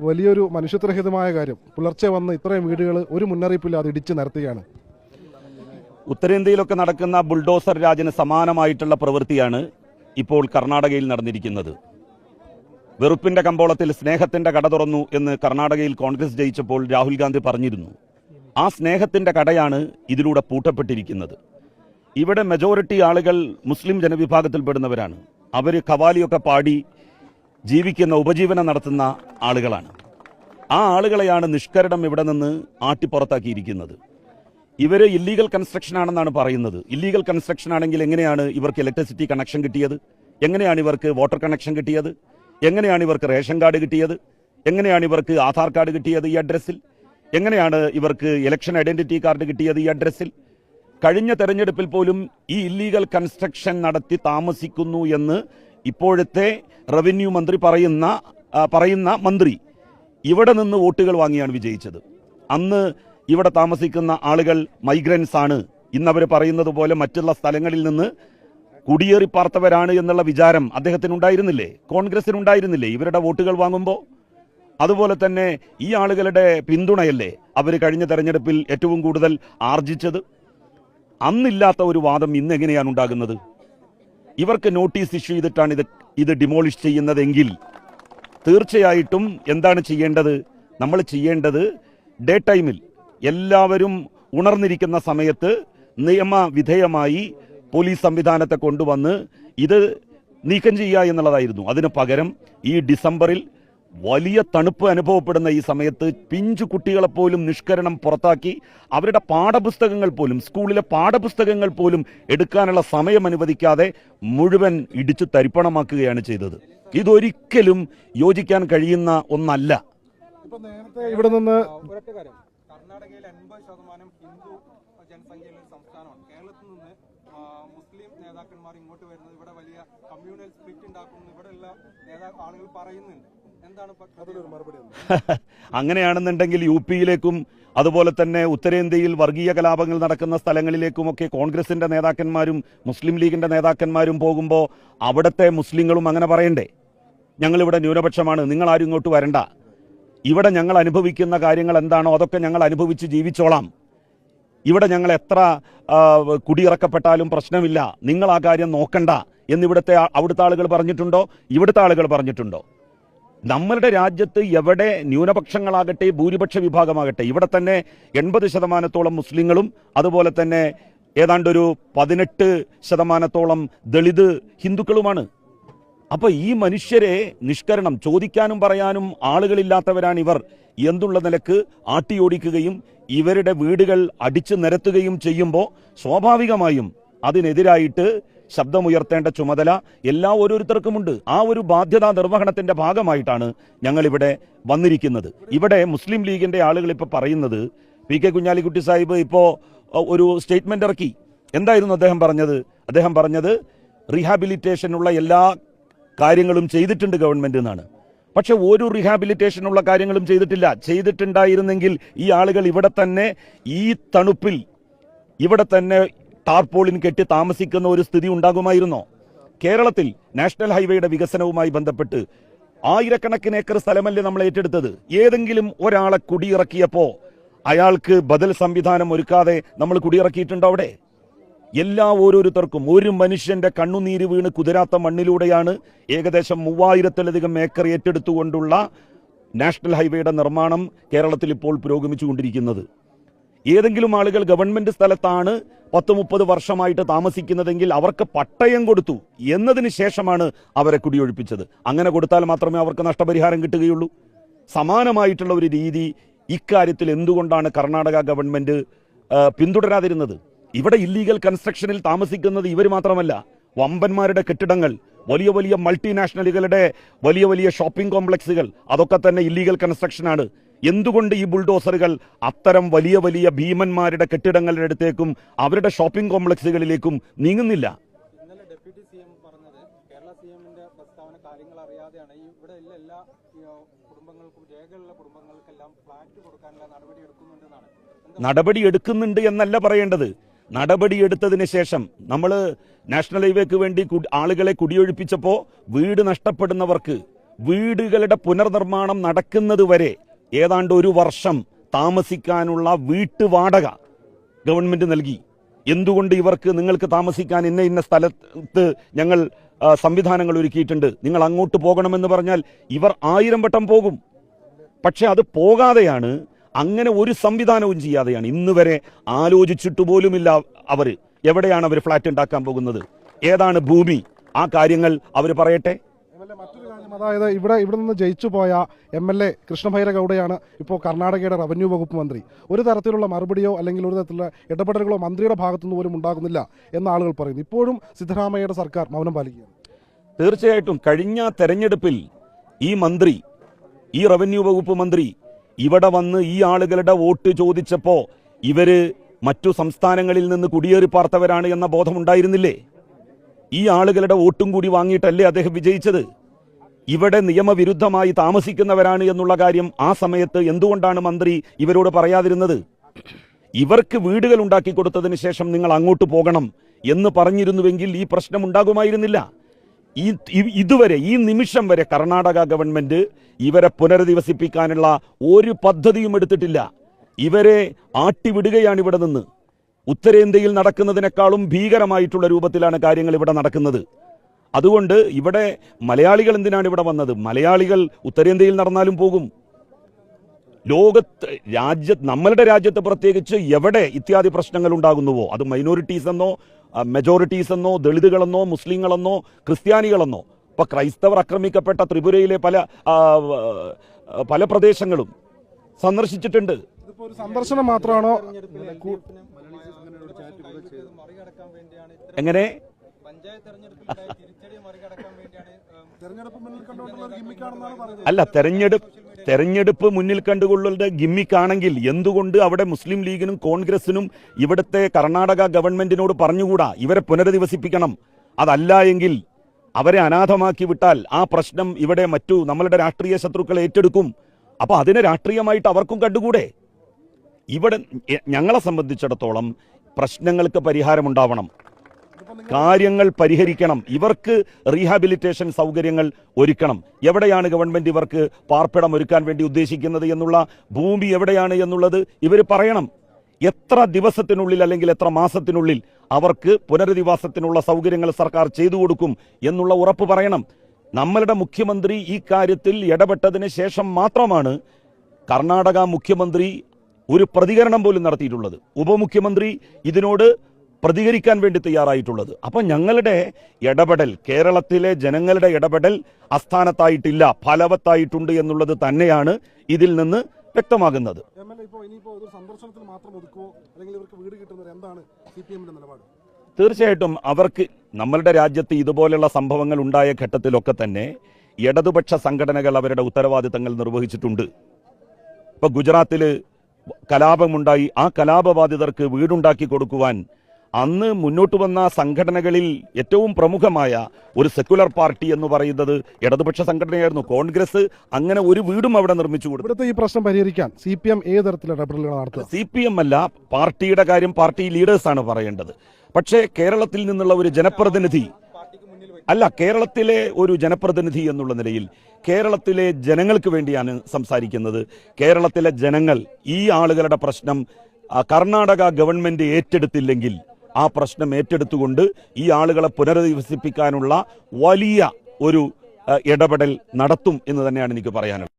വലിയൊരു മനുഷ്യത്വരഹിതമായ കാര്യം. പുലർച്ചെ വന്ന് ഇത്രയും വീടുകൾ ഒരു മുന്നറിയിപ്പില്ലാതെ ഇടിച്ചു നിരത്തുകയാണ് ഉത്തരേന്ത്യയിലൊക്കെ നടക്കുന്ന ബുൾഡോസർ രാജിന് സമാനമായിട്ടുള്ള പ്രവൃത്തിയാണ് ഇപ്പോൾ കർണാടകയിൽ നടന്നിരിക്കുന്നത്. വെറുപ്പിന്റെ കമ്പോളത്തിൽ സ്നേഹത്തിന്റെ കട തുറന്നു എന്ന് കർണാടകയിൽ കോൺഗ്രസ് ജയിച്ചപ്പോൾ രാഹുൽ ഗാന്ധി പറഞ്ഞിരുന്നു. ആ സ്നേഹത്തിന്റെ കടയാണ് ഇതിലൂടെ പൂട്ടപ്പെട്ടിരിക്കുന്നത്. ഇവിടെ മെജോറിറ്റി ആളുകൾ മുസ്ലിം ജനവിഭാഗത്തിൽപ്പെടുന്നവരാണ്. അവർ കവാലിയൊക്കെ പാടി ജീവിക്കുന്ന ഉപജീവനം നടത്തുന്ന ആളുകളാണ്. ആ ആളുകളെയാണ് നിഷ്കരണം ഇവിടെ നിന്ന് ആട്ടിപ്പുറത്താക്കിയിരിക്കുന്നത്. ഇവർ ഇല്ലീഗൽ കൺസ്ട്രക്ഷൻ ആണെന്നാണ് പറയുന്നത്. ഇല്ലീഗൽ കൺസ്ട്രക്ഷൻ ആണെങ്കിൽ എങ്ങനെയാണ് ഇവർക്ക് ഇലക്ട്രിസിറ്റി കണക്ഷൻ കിട്ടിയത്? എങ്ങനെയാണ് ഇവർക്ക് വാട്ടർ കണക്ഷൻ കിട്ടിയത്? എങ്ങനെയാണ് ഇവർക്ക് റേഷൻ കാർഡ് കിട്ടിയത്? എങ്ങനെയാണ് ഇവർക്ക് ആധാർ കാർഡ് കിട്ടിയത് ഈ അഡ്രസ്സിൽ എങ്ങനെയാണ് ഇവർക്ക് ഇലക്ഷൻ ഐഡന്റിറ്റി കാർഡ് കിട്ടിയത് ഈ അഡ്രസ്സിൽ കഴിഞ്ഞ തെരഞ്ഞെടുപ്പിൽ പോലും ഈ ഇല്ലീഗൽ കൺസ്ട്രക്ഷൻ നടത്തി താമസിക്കുന്നു എന്ന് ഇപ്പോഴത്തെ റവന്യൂ മന്ത്രി പറയുന്ന പറയുന്ന മന്ത്രി ഇവിടെ നിന്ന് വോട്ടുകൾ വാങ്ങിയാണ് വിജയിച്ചത്. അന്ന് ഇവിടെ താമസിക്കുന്ന ആളുകൾ മൈഗ്രൻസ് ആണ്. ഇന്നവർ പറയുന്നത് പോലെ മറ്റുള്ള സ്ഥലങ്ങളിൽ നിന്ന് കുടിയേറി പാർത്തവരാണ് എന്നുള്ള വിചാരം അദ്ദേഹത്തിനുണ്ടായിരുന്നില്ലേ? കോൺഗ്രസിനുണ്ടായിരുന്നില്ലേ ഇവരുടെ വോട്ടുകൾ വാങ്ങുമ്പോൾ അതുപോലെ തന്നെ ഈ ആളുകളുടെ പിന്തുണയല്ലേ അവർ കഴിഞ്ഞ തെരഞ്ഞെടുപ്പിൽ ഏറ്റവും കൂടുതൽ ആർജിച്ചത്? അന്നില്ലാത്ത ഒരു വാദം ഇന്ന് എങ്ങനെയാണ് ഉണ്ടാകുന്നത്? ഇവർക്ക് നോട്ടീസ് ഇഷ്യൂ ചെയ്തിട്ടാണ് ഇത് ഇത് ഡിമോളിഷ് ചെയ്യുന്നതെങ്കിൽ തീർച്ചയായിട്ടും എന്താണ് ചെയ്യേണ്ടത്? നമ്മൾ ചെയ്യേണ്ടത് ഡേ ടൈമിൽ എല്ലാവരും ഉണർന്നിരിക്കുന്ന സമയത്ത് നിയമവിധേയമായി പോലീസ് സംവിധാനത്തെ കൊണ്ടുവന്ന് ഇത് നീക്കം ചെയ്യുക എന്നുള്ളതായിരുന്നു. അതിന് പകരം ഈ ഡിസംബറിൽ വലിയ തണുപ്പ് അനുഭവപ്പെടുന്ന ഈ സമയത്ത് പിഞ്ചു കുട്ടികളെ പോലും നിഷ്കരണം പുറത്താക്കി അവരുടെ പാഠപുസ്തകങ്ങൾ പോലും സ്കൂളിലെ പാഠപുസ്തകങ്ങൾ പോലും എടുക്കാനുള്ള സമയം അനുവദിക്കാതെ മുഴുവൻ ഇടിച്ചു തരിപ്പണമാക്കുകയാണ് ചെയ്തത്. ഇതൊരിക്കലും യോജിക്കാൻ കഴിയുന്ന ഒന്നല്ല. നേരത്തെ ഇവിടെ നിന്ന് കർണാടകയിൽ എൺപത് ശതമാനം ഹിന്ദു ജനസംഖ്യയുള്ള സംസ്ഥാനമാണ്. കേരളത്തിൽ നിന്ന് മുസ്ലിം നേതാക്കന്മാർ ഇങ്ങോട്ട് വരുന്നത് ഇവിടെ വലിയ കമ്മ്യൂണൽ സ്പ്ലിറ്റ് ഉണ്ടാക്കുന്നു. ഇവിടെയുള്ള നേതാ ആളുകൾ പറയുന്നുണ്ട്. എന്താണ് ഇപ്പൊ അതിലൊരു മറുപടി ഒന്ന്. അങ്ങനെയാണെന്നുണ്ടെങ്കിൽ യു പിയിലേക്കും അതുപോലെ തന്നെ ഉത്തരേന്ത്യയിൽ വർഗീയ കലാപങ്ങൾ നടക്കുന്ന സ്ഥലങ്ങളിലേക്കുമൊക്കെ കോൺഗ്രസിന്റെ നേതാക്കന്മാരും മുസ്ലിം ലീഗിന്റെ നേതാക്കന്മാരും പോകുമ്പോൾ അവിടുത്തെ മുസ്ലിങ്ങളും അങ്ങനെ പറയണ്ടേ? ഞങ്ങളിവിടെ ന്യൂനപക്ഷമാണ് നിങ്ങൾ ആരും ഇങ്ങോട്ട് വരണ്ട. ഇവിടെ ഞങ്ങൾ അനുഭവിക്കുന്ന കാര്യങ്ങൾ എന്താണോ അതൊക്കെ ഞങ്ങൾ അനുഭവിച്ച് ജീവിച്ചോളാം. ഇവിടെ ഞങ്ങൾ എത്ര കുടിയിറക്കപ്പെട്ടാലും പ്രശ്നമില്ല. നിങ്ങൾ ആ കാര്യം നോക്കണ്ട. എന്നിവിടുത്തെ അവിടുത്തെ ആളുകൾ പറഞ്ഞിട്ടുണ്ടോ? ഇവിടുത്തെ ആളുകൾ പറഞ്ഞിട്ടുണ്ടോ? നമ്മളുടെ രാജ്യത്ത് എവിടെ ന്യൂനപക്ഷങ്ങളാകട്ടെ ഭൂരിപക്ഷ വിഭാഗമാകട്ടെ ഇവിടെ തന്നെ എൺപത് ശതമാനത്തോളം മുസ്ലിങ്ങളും അതുപോലെ തന്നെ ഏതാണ്ടൊരു പതിനെട്ട് ശതമാനത്തോളം ദളിത് ഹിന്ദുക്കളുമാണ്. അപ്പോൾ ഈ മനുഷ്യരെ നിഷ്കരണം ചോദിക്കാനും പറയാനും ആളുകളില്ലാത്തവരാണ് ഇവർ. എന്നുള്ള നിലയ്ക്ക് ആട്ടിയോടിക്കുകയും ഇവരുടെ വീടുകൾ അടിച്ചു നിരത്തുകയും ചെയ്യുമ്പോൾ സ്വാഭാവികമായും അതിനെതിരായിട്ട് ശബ്ദമുയർത്തേണ്ട ചുമതല എല്ലാ ഓരോരുത്തർക്കുമുണ്ട്. ആ ഒരു ബാധ്യതാ നിർവഹണത്തിന്റെ ഭാഗമായിട്ടാണ് ഞങ്ങൾ ഇവിടെ വന്നിരിക്കുന്നത്. ഇവിടെ മുസ്ലിം ലീഗിന്റെ ആളുകൾ ഇപ്പോൾ പറയുന്നത് പി കെ കുഞ്ഞാലിക്കുട്ടി സാഹിബ് ഇപ്പോൾ ഒരു സ്റ്റേറ്റ്മെന്റ് ഇറക്കി. എന്തായിരുന്നു അദ്ദേഹം പറഞ്ഞത്? അദ്ദേഹം പറഞ്ഞത് റീഹാബിലിറ്റേഷനുള്ള എല്ലാ കാര്യങ്ങളും ചെയ്തിട്ടുണ്ട് ഗവൺമെന്റ് എന്നാണ്. പക്ഷെ ഒരു റീഹാബിലിറ്റേഷനുള്ള കാര്യങ്ങളും ചെയ്തിട്ടില്ല. ചെയ്തിട്ടുണ്ടായിരുന്നെങ്കിൽ ഈ ആളുകൾ ഇവിടെ തന്നെ ഈ തണുപ്പിൽ ഇവിടെ തന്നെ ടാർപോളിൻ കെട്ടി താമസിക്കുന്ന ഒരു സ്ഥിതി ഉണ്ടാകുമായിരുന്നോ? കേരളത്തിൽ നാഷണൽ ഹൈവേയുടെ വികസനവുമായി ബന്ധപ്പെട്ട് ആയിരക്കണക്കിന് ഏക്കർ സ്ഥലമല്ലേ നമ്മൾ ഏറ്റെടുത്തത്? ഏതെങ്കിലും ഒരാളെ കുടിയിറക്കിയപ്പോ അയാൾക്ക് ബദൽ സംവിധാനം ഒരുക്കാതെ നമ്മൾ കുടിയിറക്കിയിട്ടുണ്ടോ അവിടെ? എല്ലാ ഓരോരുത്തർക്കും ഒരു മനുഷ്യന്റെ കണ്ണുനീര് വീണ് കുതിരാത്ത മണ്ണിലൂടെയാണ് ഏകദേശം മൂവായിരത്തിലധികം ഏക്കർ ഏറ്റെടുത്തുകൊണ്ടുള്ള നാഷണൽ ഹൈവേയുടെ നിർമ്മാണം കേരളത്തിൽ ഇപ്പോൾ പുരോഗമിച്ചുകൊണ്ടിരിക്കുന്നത്. ഏതെങ്കിലും ആളുകൾ ഗവൺമെന്റ് സ്ഥലത്താണ് പത്ത് മുപ്പത് വർഷമായിട്ട് താമസിക്കുന്നതെങ്കിൽ അവർക്ക് പട്ടയം കൊടുത്തു എന്നതിന് ശേഷമാണ് അവരെ കുടിയൊഴിപ്പിച്ചത്. അങ്ങനെ കൊടുത്താൽ മാത്രമേ അവർക്ക് നഷ്ടപരിഹാരം കിട്ടുകയുള്ളൂ. സമാനമായിട്ടുള്ള ഒരു രീതി ഇക്കാര്യത്തിൽ എന്തുകൊണ്ടാണ് കർണാടക ഗവൺമെന്റ് ആ, പിന്തുടരാതിരുന്നത്? ഇവിടെ ഇല്ലീഗൽ കൺസ്ട്രക്ഷനിൽ താമസിക്കുന്നത് ഇവർ മാത്രമല്ല. വമ്പന്മാരുടെ കെട്ടിടങ്ങൾ വലിയ വലിയ മൾട്ടിനാഷണലുകളുടെ വലിയ വലിയ ഷോപ്പിംഗ് കോംപ്ലക്സുകൾ അതൊക്കെ തന്നെ ഇല്ലീഗൽ കൺസ്ട്രക്ഷനാണ് എന്തുകൊണ്ട് ഈ ബുൾഡോസറുകൾ അത്തരം വലിയ വലിയ ഭീമന്മാരുടെ കെട്ടിടങ്ങളുടെ അടുത്തേക്കും അവരുടെ ഷോപ്പിംഗ് കോംപ്ലക്സുകളിലേക്കും നീങ്ങുന്നില്ല? നടപടി എടുക്കുന്നുണ്ട് എന്നല്ല പറയേണ്ടത്. നടപടി എടുത്തതിന് ശേഷം നമ്മൾ നാഷണൽ ഹൈവേക്ക് വേണ്ടി ആളുകളെ കുടിയൊഴിപ്പിച്ചപ്പോൾ വീട് നഷ്ടപ്പെടുന്നവർക്ക് വീടുകളുടെ പുനർനിർമ്മാണം നടക്കുന്നത് വരെ ഏതാണ്ട് ഒരു വർഷം താമസിക്കാനുള്ള വീട്ടുവാടക ഗവൺമെന്റ് നൽകി. എന്തുകൊണ്ട് ഇവർക്ക് നിങ്ങൾക്ക് താമസിക്കാൻ ഇന്ന ഇന്ന സ്ഥലത്ത് ഞങ്ങൾ സംവിധാനങ്ങൾ ഒരുക്കിയിട്ടുണ്ട്? നിങ്ങൾ അങ്ങോട്ട് പോകണമെന്ന് പറഞ്ഞാൽ ഇവർ ആയിരം വട്ടം പോകും. പക്ഷെ അത് പോകാതെയാണ് അങ്ങനെ ഒരു സംവിധാനവും ചെയ്യാതെയാണ്. ഇന്ന് വരെ ആലോചിച്ചിട്ട് പോലുമില്ല അവർ എവിടെയാണ് അവർ ഫ്ലാറ്റ് ഉണ്ടാക്കാൻ പോകുന്നത്? ഏതാണ് ഭൂമി? ആ കാര്യങ്ങൾ അവർ പറയട്ടെ. അതായത് ഇവിടെ ഇവിടെ നിന്ന് ജയിച്ചു പോയ എം എൽ എ കൃഷ്ണഭൈരഗൌഡയാണ് ഇപ്പോൾ കർണാടകയുടെ റവന്യൂ വകുപ്പ് മന്ത്രി. ഒരു തരത്തിലുള്ള മറുപടിയോ അല്ലെങ്കിൽ ഒരു തരത്തിലുള്ള ഇടപെടലുകളോ മന്ത്രിയുടെ ഭാഗത്തുനിന്ന് പോലും ഉണ്ടാകുന്നില്ല എന്ന് ആളുകൾ പറയുന്നു. ഇപ്പോഴും സിദ്ധരാമയ്യയുടെ സർക്കാർ മൗനം പാലിക്കുകയാണ്. തീർച്ചയായിട്ടും കഴിഞ്ഞ തെരഞ്ഞെടുപ്പിൽ ഈ മന്ത്രി ഈ റവന്യൂ വകുപ്പ് മന്ത്രി ഇവിടെ വന്ന് ഈ ആളുകളുടെ വോട്ട് ചോദിച്ചപ്പോൾ ഇവർ മറ്റു സംസ്ഥാനങ്ങളിൽ നിന്ന് കുടിയേറി പാർത്തവരാണ് എന്ന ബോധമുണ്ടായിരുന്നില്ലേ? ഈ ആളുകളുടെ വോട്ടും കൂടി വാങ്ങിയിട്ടല്ലേ അദ്ദേഹം വിജയിച്ചത്? ഇവിടെ നിയമവിരുദ്ധമായി താമസിക്കുന്നവരാണ് എന്നുള്ള കാര്യം ആ സമയത്ത് എന്തുകൊണ്ടാണ് മന്ത്രി ഇവരോട് പറയാതിരുന്നത്? ഇവർക്ക് വീടുകൾ ഉണ്ടാക്കി കൊടുത്തതിന് ശേഷം നിങ്ങൾ അങ്ങോട്ട് പോകണം എന്ന് പറഞ്ഞിരുന്നുവെങ്കിൽ ഈ പ്രശ്നം ഉണ്ടാകുമായിരുന്നില്ല. ഈ ഇതുവരെ ഈ നിമിഷം വരെ കർണാടക ഗവൺമെന്റ് ഇവരെ പുനരധിവസിപ്പിക്കാനുള്ള ഒരു പദ്ധതിയും എടുത്തിട്ടില്ല. ഇവരെ ആട്ടിവിടുകയാണ് ഇവിടെ നിന്ന്. ഉത്തരേന്ത്യയിൽ നടക്കുന്നതിനേക്കാളും ഭീകരമായിട്ടുള്ള രൂപത്തിലാണ് കാര്യങ്ങൾ ഇവിടെ നടക്കുന്നത്. അതുകൊണ്ട് ഇവിടെ മലയാളികൾ എന്തിനാണ് ഇവിടെ വന്നത്? മലയാളികൾ ഉത്തരേന്ത്യയിൽ നടന്നാലും പോകും. ലോകത്ത് രാജ്യ നമ്മളുടെ രാജ്യത്ത് പ്രത്യേകിച്ച് എവിടെ ഇത്യാദി പ്രശ്നങ്ങൾ ഉണ്ടാകുന്നുവോ? അത് മൈനോറിറ്റീസ് എന്നോ മെജോറിറ്റീസ് എന്നോ ദളിതുകളെന്നോ മുസ്ലിങ്ങളെന്നോ ക്രിസ്ത്യാനികളെന്നോ. ഇപ്പൊ ക്രൈസ്തവർ ആക്രമിക്കപ്പെട്ട ത്രിപുരയിലെ പല പല പ്രദേശങ്ങളും സന്ദർശിച്ചിട്ടുണ്ട്. ഒരു സന്ദർശനം മാത്രമാണോ? എങ്ങനെ? പഞ്ചായത്ത് തെരഞ്ഞെടുപ്പിലുണ്ടായ അല്ല തെരഞ്ഞെടുപ്പ് തെരഞ്ഞെടുപ്പ് മുന്നിൽ കണ്ടുകൊള്ളുന്ന ഗിമ്മിക്കാണെങ്കിൽ എന്തുകൊണ്ട് അവിടെ മുസ്ലിം ലീഗിനും കോൺഗ്രസിനും ഇവിടുത്തെ കർണാടക ഗവൺമെന്റിനോട് പറഞ്ഞുകൂടാ? ഇവരെ പുനരധിവസിപ്പിക്കണം. അതല്ല എങ്കിൽ അവരെ അനാഥമാക്കി വിട്ടാൽ ആ പ്രശ്നം ഇവിടെ മറ്റു നമ്മളുടെ രാഷ്ട്രീയ ശത്രുക്കൾ ഏറ്റെടുക്കും. അപ്പൊ അതിനെ രാഷ്ട്രീയമായിട്ട് അവർക്കും കണ്ടുകൂടെ? ഇവിടെ ഞങ്ങളെ സംബന്ധിച്ചിടത്തോളം പ്രശ്നങ്ങൾക്ക് പരിഹാരമുണ്ടാവണം. കാര്യങ്ങൾ പരിഹരിക്കണം. ഇവർക്ക് റീഹാബിലിറ്റേഷൻ സൗകര്യങ്ങൾ ഒരുക്കണം. എവിടെയാണ് ഗവൺമെന്റ് ഇവർക്ക് പാർപ്പിടം ഒരുക്കാൻ വേണ്ടി ഉദ്ദേശിക്കുന്നത് എന്നുള്ള ഭൂമി എവിടെയാണ് എന്നുള്ളത് ഇവർ പറയണം. എത്ര ദിവസത്തിനുള്ളിൽ അല്ലെങ്കിൽ എത്ര മാസത്തിനുള്ളിൽ അവർക്ക് പുനരധിവാസത്തിനുള്ള സൗകര്യങ്ങൾ സർക്കാർ ചെയ്തു കൊടുക്കും എന്നുള്ള ഉറപ്പ് പറയണം. നമ്മളുടെ മുഖ്യമന്ത്രി ഈ കാര്യത്തിൽ ഇടപെട്ടതിന് ശേഷം മാത്രമാണ് കർണാടക മുഖ്യമന്ത്രി ഒരു പ്രതികരണം പോലും നടത്തിയിട്ടുള്ളത്. ഉപമുഖ്യമന്ത്രി ഇതിനോട് പ്രതികരിക്കാൻ വേണ്ടി തയ്യാറായിട്ടുള്ളത്. അപ്പൊ ഞങ്ങളുടെ ഇടപെടൽ കേരളത്തിലെ ജനങ്ങളുടെ ഇടപെടൽ അസ്ഥാനത്തായിട്ടില്ല ഫലവത്തായിട്ടുണ്ട് എന്നുള്ളത് തന്നെയാണ് ഇതിൽ നിന്ന് വ്യക്തമാകുന്നത്. തീർച്ചയായിട്ടും അവർക്ക് നമ്മളുടെ രാജ്യത്ത് ഇതുപോലെയുള്ള സംഭവങ്ങൾ ഉണ്ടായ ഘട്ടത്തിലൊക്കെ തന്നെ ഇടതുപക്ഷ സംഘടനകൾ അവരുടെ ഉത്തരവാദിത്തങ്ങൾ നിർവഹിച്ചിട്ടുണ്ട്. ഇപ്പൊ ഗുജറാത്തിൽ കലാപമുണ്ടായി. ആ കലാപബാധിതർക്ക് വീടുണ്ടാക്കി കൊടുക്കുവാൻ അന്ന് മുന്നോട്ട് വന്ന സംഘടനകളിൽ ഏറ്റവും പ്രമുഖമായ ഒരു സെക്യുലർ പാർട്ടി എന്ന് പറയുന്നത് ഇടതുപക്ഷ സംഘടനയായിരുന്നു. കോൺഗ്രസ് അങ്ങനെ ഒരു വീടും അവിടെ നിർമ്മിച്ചു കൊടുത്തു. ഇവിടുത്തെ ഈ പ്രശ്നം പരിഹരിക്കാൻ സി പി എം ഏത് തരത്തിലുള്ള സി പി എം അല്ല പാർട്ടിയുടെ കാര്യം പാർട്ടി ലീഡേഴ്സാണ് പറയേണ്ടത്. പക്ഷേ കേരളത്തിൽ നിന്നുള്ള ഒരു ജനപ്രതിനിധി അല്ല കേരളത്തിലെ ഒരു ജനപ്രതിനിധി എന്നുള്ള നിലയിൽ കേരളത്തിലെ ജനങ്ങൾക്ക് വേണ്ടിയാണ് സംസാരിക്കുന്നത്. കേരളത്തിലെ ജനങ്ങൾ ഈ ആളുകളുടെ പ്രശ്നം കർണാടക ഗവൺമെന്റ് ഏറ്റെടുത്തില്ലെങ്കിൽ ആ പ്രശ്നം ഏറ്റെടുത്തുകൊണ്ട് ഈ ആളുകളെ പുനരധിവസിപ്പിക്കാനുള്ള വലിയ ഒരു ഇടപെടൽ നടത്തും എന്ന് തന്നെയാണ് എനിക്ക് പറയാനുള്ളത്.